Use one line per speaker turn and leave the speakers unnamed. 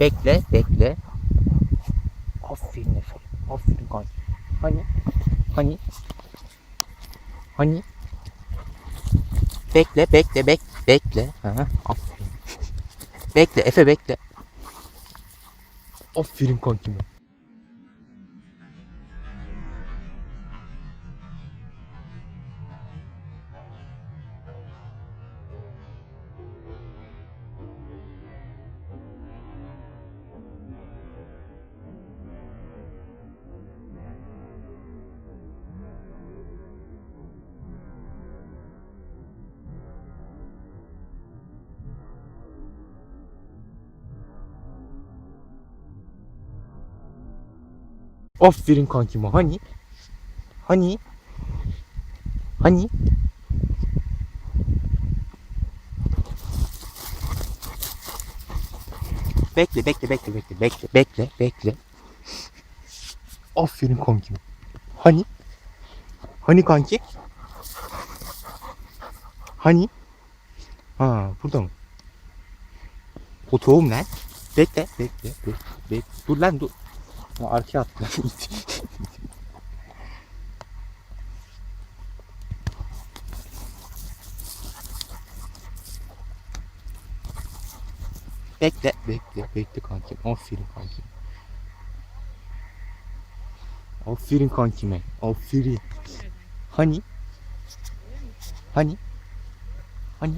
Bekle, bekle. Aferin Efe. Aferin kanki. Hani? Hani? Hani? Bekle, bekle, bek, bekle. Aha, aferin. Bekle, Efe bekle. Aferin kankime. Aferin kankime. Hani? Hani? Hani? Bekle, bekle, bekle, bekle, bekle, bekle, bekle. Aferin kankime. Hani? Hani kanki? Hani? Ha, burada mı? Otoğum lan. Bekle, bekle, bekle, bekle. Dur lan dur. Ya arkaya attı. bekle, bekle, bekle kankim. Aferin kankim. Aferin kankime. Aferin. Hani? Hani? Hani?